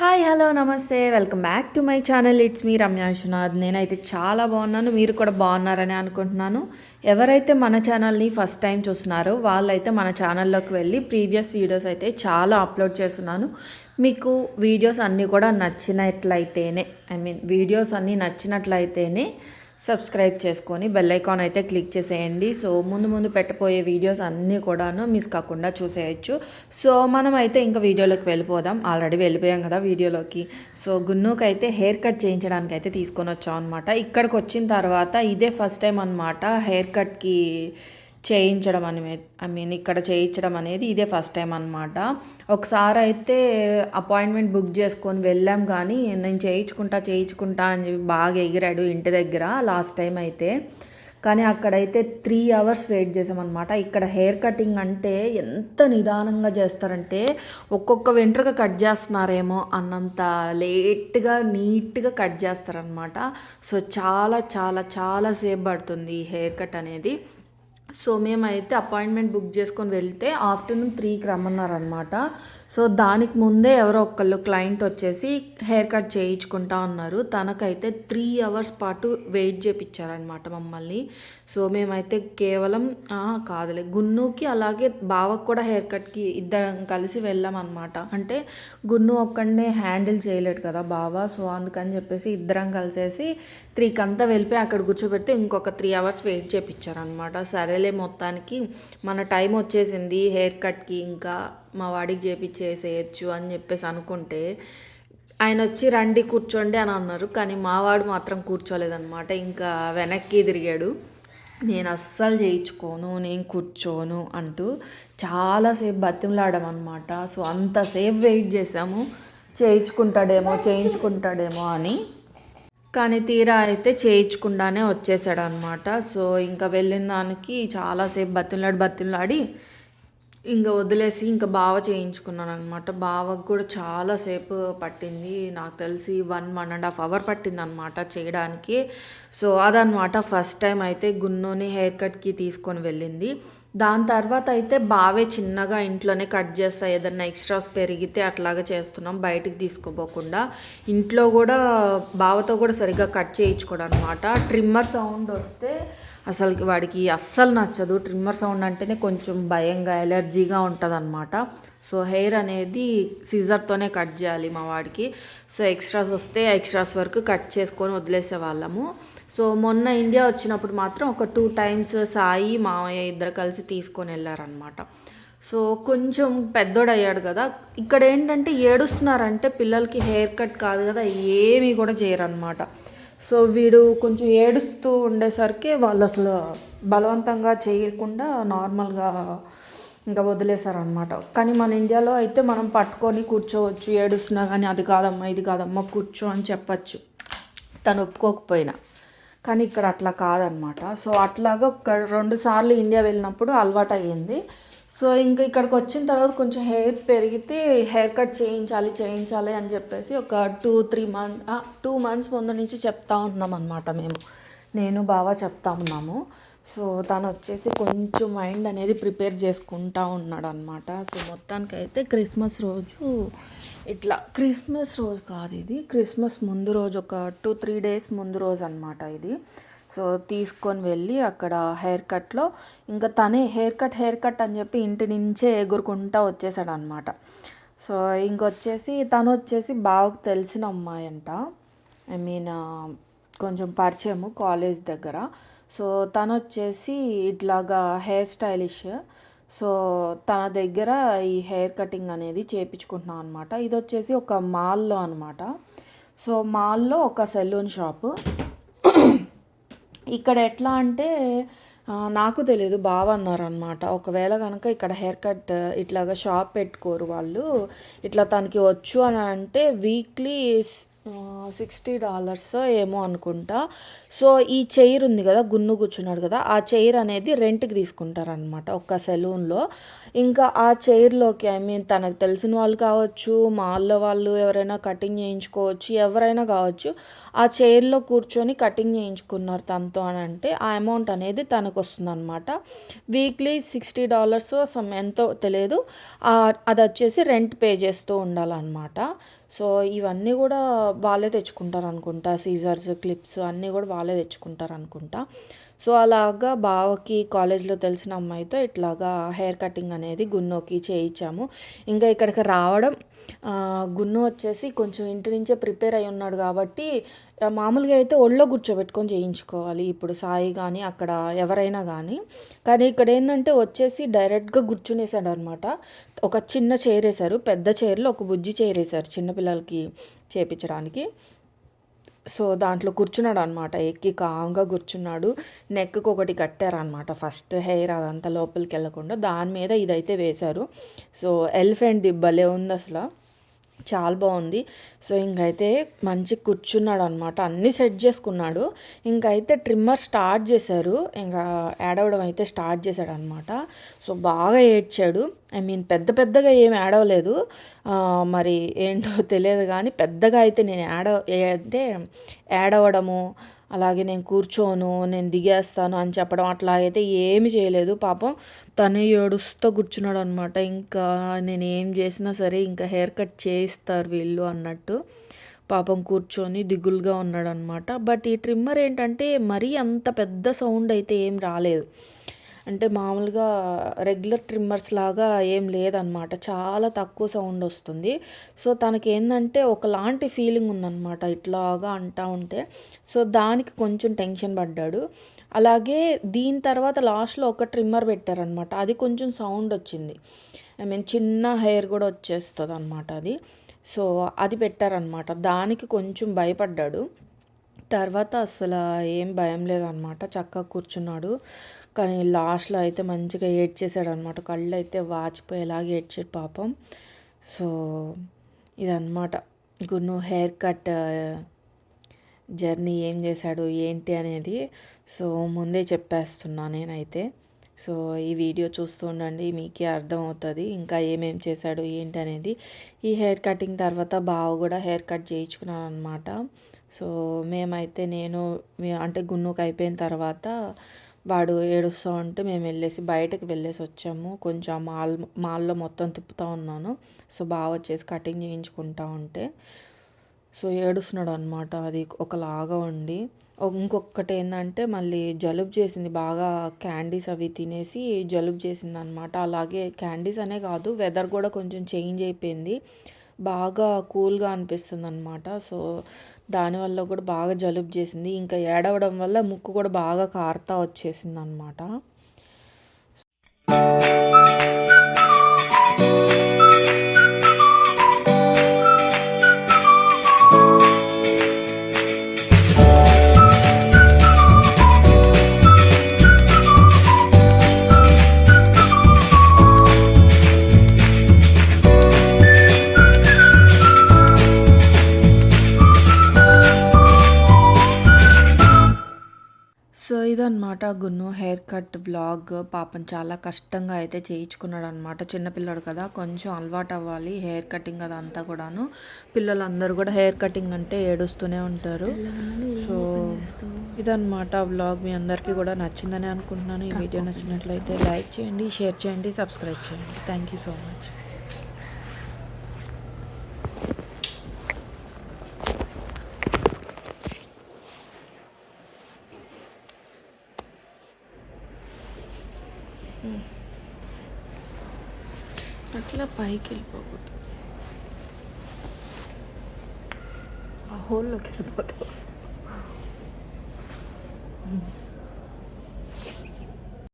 Hi hello నమస్తే. Welcome back to my channel it's me Ramya Vishwanath నేనైతే చాలా బాగున్నాను. మీరు కూడా బాగున్నారని అనుకుంటున్నాను. ఎవరైతే మన ఛానల్ని ఫస్ట్ టైం చూస్తున్నారో వాళ్ళైతే మన ఛానల్లోకి వెళ్ళి ప్రీవియస్ వీడియోస్ అయితే చాలా అప్లోడ్ చేస్తున్నాను. మీకు వీడియోస్ అన్నీ కూడా నచ్చినట్లయితేనే ఐ మీన్ వీడియోస్ అన్నీ నచ్చినట్లయితేనే సబ్స్క్రైబ్ చేసుకొని బెల్ ఐకాన్ అయితే క్లిక్ చేసేయండి. సో ముందు ముందు పెట్టబోయే వీడియోస్ అన్నీ కూడాను మిస్ కాకుండా చూసేయచ్చు. సో మనం అయితే ఇంకా వీడియోలోకి వెళ్ళిపోదాం. ఆల్రెడీ వెళ్ళిపోయాం కదా వీడియోలోకి. సో గున్నుకి అయితే హెయిర్ కట్ చేయించడానికి అయితే తీసుకొని వచ్చాం అనమాట ఇక్కడికి వచ్చిన తర్వాత ఇదే ఫస్ట్ టైం అనమాట హెయిర్ కట్కి చేయించడం అని ఐ మీన్ ఇక్కడ చేయించడం అనేది ఇదే ఫస్ట్ టైం అనమాట ఒకసారి అయితే అపాయింట్మెంట్ బుక్ చేసుకొని వెళ్ళాం కానీ నేను చేయించుకుంటా చేయించుకుంటా అని చెప్పి బాగా ఎగిరాడు ఇంటి దగ్గర లాస్ట్ టైం అయితే. కానీ అక్కడైతే త్రీ అవర్స్ వెయిట్ చేసామన్నమాట. ఇక్కడ హెయిర్ కటింగ్ అంటే ఎంత నిదానంగా చేస్తారంటే ఒక్కొక్క వెంట్రుక కట్ చేస్తున్నారేమో అన్నంత లేట్గా నీట్గా కట్ చేస్తారనమాట సో చాలా చాలా చాలా సేపు పడుతుంది ఈ హెయిర్ కట్ అనేది. సో మేమైతే అపాయింట్మెంట్ బుక్ చేసుకొని వెళ్తే ఆఫ్టర్నూన్ త్రీకి రమ్మన్నారనమాట సో దానికి ముందే ఎవరో ఒకళ్ళు క్లయింట్ వచ్చేసి హెయిర్ కట్ చేయించుకుంటా ఉన్నారు తనకైతే త్రీ అవర్స్ పాటు వెయిట్ చేయించారనమాట మమ్మల్ని. సో మేమైతే కేవలం కాదులే గున్నుకి అలాగే బావకు కూడా హెయిర్ కట్కి ఇద్దరం కలిసి వెళ్ళామన్నమాట. అంటే గున్ను ఒక్కడనే హ్యాండిల్ చేయలేడు కదా బావ. సో అందుకని చెప్పేసి ఇద్దరం కలిసేసి త్రీకి అంతా వెళ్ళిపోయి అక్కడ కూర్చోబెట్టి ఇంకొక త్రీ అవర్స్ వెయిట్ చేయించారనమాట సరేలే మొత్తానికి మన టైం వచ్చేసింది హెయిర్ కట్కి ఇంకా మా వాడికి చేపించేసేయచ్చు అని చెప్పేసి అనుకుంటే ఆయన వచ్చి రండి కూర్చోండి అని అన్నారు. కానీ మావాడు మాత్రం కూర్చోలేదనమాట ఇంకా వెనక్కి తిరిగాడు. నేను అస్సలు చేయించుకోను నేను కూర్చోను అంటూ చాలాసేపు బతిమలాడమన్నమాట. సో అంతసేపు వెయిట్ చేసాము చేయించుకుంటాడేమో చేయించుకుంటాడేమో అని. కానీ తీరా అయితే చేయించకుండానే వచ్చేసాడు అనమాట సో ఇంకా వెళ్ళిన దానికి చాలాసేపు బతిమలాడి బతిమలాడి ఇంకా వదిలేసి ఇంకా బావ చేయించుకున్నాను అనమాట బావకు కూడా చాలాసేపు పట్టింది. నాకు తెలిసి one one and half hour పట్టింది అనమాట చేయడానికి. సో అదనమాట ఫస్ట్ టైం అయితే గున్నోని హెయిర్ కట్కి తీసుకొని వెళ్ళింది. దాని తర్వాత అయితే బావే చిన్నగా ఇంట్లోనే కట్ చేస్తా ఏదన్నా ఎక్స్ట్రాస్ పెరిగితే అట్లాగే చేస్తున్నాం బయటికి తీసుకోపోకుండా. ఇంట్లో కూడా బావతో కూడా సరిగ్గా కట్ చేయించుకోవడం అనమాట ట్రిమ్మర్ సౌండ్ వస్తే అసలుకి వాడికి అస్సలు నచ్చదు. ట్రిమ్మర్ సౌండ్ అంటేనే కొంచెం భయంగా ఎలర్జీగా ఉంటుంది అనమాట సో హెయిర్ అనేది సీజర్తోనే కట్ చేయాలి మా వాడికి. సో ఎక్స్ట్రాస్ వస్తే ఎక్స్ట్రాస్ వరకు కట్ చేసుకొని వదిలేసే వాళ్ళము. సో మొన్న ఇండియా వచ్చినప్పుడు మాత్రం ఒక టూ టైమ్స్ సాయి మామయ్య ఇద్దరు కలిసి తీసుకొని వెళ్ళారనమాట సో కొంచెం పెద్దోడు అయ్యాడు కదా. ఇక్కడ ఏంటంటే ఏడుస్తున్నారంటే పిల్లలకి హెయిర్ కట్ కాదు కదా ఏమీ కూడా చేయరనమాట సో వీడు కొంచెం ఏడుస్తూ ఉండేసరికి వాళ్ళు అసలు బలవంతంగా చేయకుండా నార్మల్గా ఇంకా వదిలేశారనమాట కానీ మన ఇండియాలో అయితే మనం పట్టుకొని కూర్చోవచ్చు ఏడుస్తున్నా కానీ అది కాదమ్మా ఇది కాదమ్మా కూర్చో అని చెప్పచ్చు. తను ఒప్పుకోకపోయినా. కానీ ఇక్కడ అట్లా కాదనమాట సో అట్లాగా ఒక రెండు సార్లు ఇండియా వెళ్ళినప్పుడు అలవాటు అయ్యింది సో ఇంకా ఇక్కడికి వచ్చిన తర్వాత కొంచెం హెయిర్ పెరిగితే హెయిర్ కట్ చేయించాలి చేయించాలి అని చెప్పేసి ఒక two three month two months ముందు నుంచి చెప్తా ఉన్నాం అనమాట మేము. నేను బాగా చెప్తా ఉన్నాము. సో తను వచ్చేసి కొంచెం మైండ్ అనేది ప్రిపేర్ చేసుకుంటా ఉన్నాడు అనమాట సో మొత్తానికి అయితే క్రిస్మస్ రోజు ఇట్లా క్రిస్మస్ రోజు కాదు ఇది. క్రిస్మస్ ముందు రోజు ఒక టూ త్రీ డేస్ ముందు రోజు అనమాట ఇది. సో తీసుకొని వెళ్ళి అక్కడ హెయిర్ కట్లో ఇంకా తనే హెయిర్ కట్ హెయిర్ కట్ అని చెప్పి ఇంటి నుంచే ఎగురుకుంటా వచ్చేసాడు అనమాట సో ఇంకొచ్చేసి తను వచ్చేసి బాగా తెలిసిన అమ్మాయి అంట. ఐ మీన్ కొంచెం పరిచయము కాలేజ్ దగ్గర. సో తను వచ్చేసి ఇట్లాగా హెయిర్ స్టైలిష్. సో తన దగ్గర ఈ హెయిర్ కటింగ్ అనేది చేయించుకుంటున్నాం అనమాట ఇది వచ్చేసి ఒక మాల్లో అనమాట సో మాల్లో ఒక సెలూన్ షాపు. ఇక్కడ ఎట్లా అంటే నాకు తెలియదు బాగా అన్నారనమాట ఒకవేళ కనుక ఇక్కడ హెయిర్ కట్ ఇట్లాగా షాప్ పెట్టుకోరు వాళ్ళు ఇట్లా తనకి వచ్చు అని అంటే వీక్లీ సిక్స్టీ డాలర్స్ ఏమో అనుకుంటా. సో ఈ చైర్ ఉంది కదా గున్ను కూర్చున్నాడు కదా ఆ చైర్ అనేది రెంట్కి తీసుకుంటారనమాట ఒక్క సెలూన్లో. ఇంకా ఆ చైర్లోకి ఐ మీన్ తనకు తెలిసిన వాళ్ళు కావచ్చు మాల్లో వాళ్ళు ఎవరైనా కటింగ్ చేయించుకోవచ్చు ఎవరైనా కావచ్చు ఆ చైర్లో కూర్చొని కటింగ్ చేయించుకున్నారు తనతో అని అంటే ఆ అమౌంట్ అనేది తనకు వస్తుంది అనమాట వీక్లీ సిక్స్టీ డాలర్స్ సమ్ ఎంతో తెలియదు. అది వచ్చేసి రెంట్ పే చేస్తూ ఉండాలన్నమాట. సో ఇవన్నీ కూడా వాళ్ళే తెచ్చుకుంటారు అనుకుంటా సీజర్స్ క్లిప్స్ అన్నీ కూడా వాళ్ళే తెచ్చుకుంటారు అనుకుంటా సో అలాగా బావకి కాలేజ్లో తెలిసిన అమ్మాయితో ఇట్లాగా హెయిర్ కటింగ్ అనేది గున్నోకి చేయించాము. ఇంకా ఇక్కడికి రావడం గున్ను వచ్చేసి కొంచెం ఇంటి నుంచే ప్రిపేర్ అయి ఉన్నాడు కాబట్టి మామూలుగా అయితే ఒళ్ళో కూర్చోబెట్టుకొని చేయించుకోవాలి. ఇప్పుడు సాయి కానీ అక్కడ ఎవరైనా కానీ కానీ ఇక్కడ ఏంటంటే వచ్చేసి డైరెక్ట్గా కూర్చునేసాడు అనమాట ఒక చిన్న చైర్ వేశారు పెద్ద చైర్లో ఒక బుజ్జి చైర్ వేశారు చిన్నపిల్లలకి చేపించడానికి. సో దాంట్లో కూర్చున్నాడు అనమాట ఎక్కి కామ్గా కూర్చున్నాడు. నెక్కి ఒకటి కట్టారనమాట ఫస్ట్ హెయిర్ అదంతా లోపలికి వెళ్ళకుండా దాని మీద ఇదైతే వేశారు. సో ఎలిఫెంట్ దిబ్బలే ఉంది అసలు. చాలా బాగుంది. సో ఇంకైతే మంచి కూర్చున్నాడు అనమాట అన్నీ సెట్ చేసుకున్నాడు. ఇంకైతే ట్రిమ్మర్ స్టార్ట్ చేశారు. ఇంకా ఏడవడం అయితే స్టార్ట్ చేశాడు అనమాట సో బాగా ఏడ్చాడు. ఐ మీన్ పెద్ద పెద్దగా ఏం ఏడవలేదు. మరి ఏంటో తెలియదు కానీ పెద్దగా అయితే నేను ఏడ అంటే ఏడవడము అలాగే నేను కూర్చోను నేను దిగేస్తాను అని చెప్పడం అట్లా అయితే ఏమి చేయలేదు. పాపం తనే ఏడుస్తూ కూర్చున్నాడు అనమాట ఇంకా నేను ఏం చేసినా సరే ఇంకా హెయిర్ కట్ చేయిస్తారు వీళ్ళు అన్నట్టు. పాపం కూర్చొని దిగులుగా ఉన్నాడనమాట బట్ ఈ ట్రిమ్మర్ ఏంటంటే మరీ అంత పెద్ద సౌండ్ అయితే ఏం రాలేదు. అంటే మామూలుగా రెగ్యులర్ ట్రిమ్మర్స్ లాగా ఏం లేదనమాట చాలా తక్కువ సౌండ్ వస్తుంది. సో తనకి ఏంటంటే ఒకలాంటి ఫీలింగ్ ఉందన్నమాట. ఇట్లాగా అంటా ఉంటే. సో దానికి కొంచెం టెన్షన్ పడ్డాడు. అలాగే దీని తర్వాత లాస్ట్లో ఒక ట్రిమ్మర్ పెట్టారనమాట అది కొంచెం సౌండ్ వచ్చింది. ఐ మీన్ చిన్న హెయిర్ కూడా వచ్చేస్తుంది అనమాట అది. సో అది పెట్టారనమాట దానికి కొంచెం భయపడ్డాడు. తర్వాత అసలు ఏం భయం లేదనమాట. చక్కగా కూర్చున్నాడు. కానీ లాస్ట్లో అయితే మంచిగా ఏడ్చేసాడు అనమాట కళ్ళు అయితే వాచిపోయేలాగా ఏడ్చాడు పాపం. సో ఇదనమాట. గున్ను హెయిర్ కట్ జర్నీ ఏం చేశాడు ఏంటి అనేది. సో ముందే చెప్పేస్తున్నా నేనైతే. సో ఈ వీడియో చూస్తూ ఉండండి. మీకే అర్థమవుతుంది ఇంకా ఏమేం చేశాడు ఏంటి అనేది. ఈ హెయిర్ కటింగ్ తర్వాత బావ కూడా హెయిర్ కట్ చేయించుకున్నాను అనమాట సో మేమైతే నేను అంటే గున్నుకు అయిపోయిన తర్వాత వాడు ఏడుస్తూ ఉంటే మేము వెళ్ళేసి బయటకు వెళ్ళేసి వచ్చాము. కొంచెం మాల్ మాల్లో మొత్తం తిప్పుతూ ఉన్నాను. సో బాగా వచ్చేసి కటింగ్ చేయించుకుంటా ఉంటే. సో ఏడుస్తున్నాడు అనమాట అది ఒకలాగా ఉండి. ఇంకొకటి ఏంటంటే మళ్ళీ జలుబు చేసింది. బాగా క్యాండీస్ అవి తినేసి జలుబు చేసింది అనమాట అలాగే క్యాండీస్ అనే కాదు వెదర్ కూడా కొంచెం చేంజ్ అయిపోయింది. బాగా కూల్గా అనిపిస్తుంది అనమాట సో దానివల్ల కూడా బాగా జలుబు చేసింది. ఇంకా ఏడవడం వల్ల ముక్కు కూడా బాగా కారుతా వచ్చేసింది అనమాట సో ఇదన్నమాట గున్ను హెయిర్ కట్ వ్లాగ్. పాపం చాలా కష్టంగా అయితే చేయించుకున్నాడు అనమాట చిన్నపిల్లడు కదా కొంచెం అలవాటు అవ్వాలి హెయిర్ కటింగ్ అదంతా కూడాను. పిల్లలందరూ కూడా హెయిర్ కటింగ్ అంటే ఏడుస్తూనే ఉంటారు. సో ఇదన్నమాట వ్లాగ్. మీ అందరికీ కూడా నచ్చిందని అనుకుంటున్నాను. ఈ వీడియో నచ్చినట్లయితే లైక్ చేయండి షేర్ చేయండి సబ్స్క్రైబ్ చేయండి. Thank you so much. అట్లా పైకి వెళ్ళిపోకూడదు ఆ హోల్లోకి వెళ్ళిపోతావు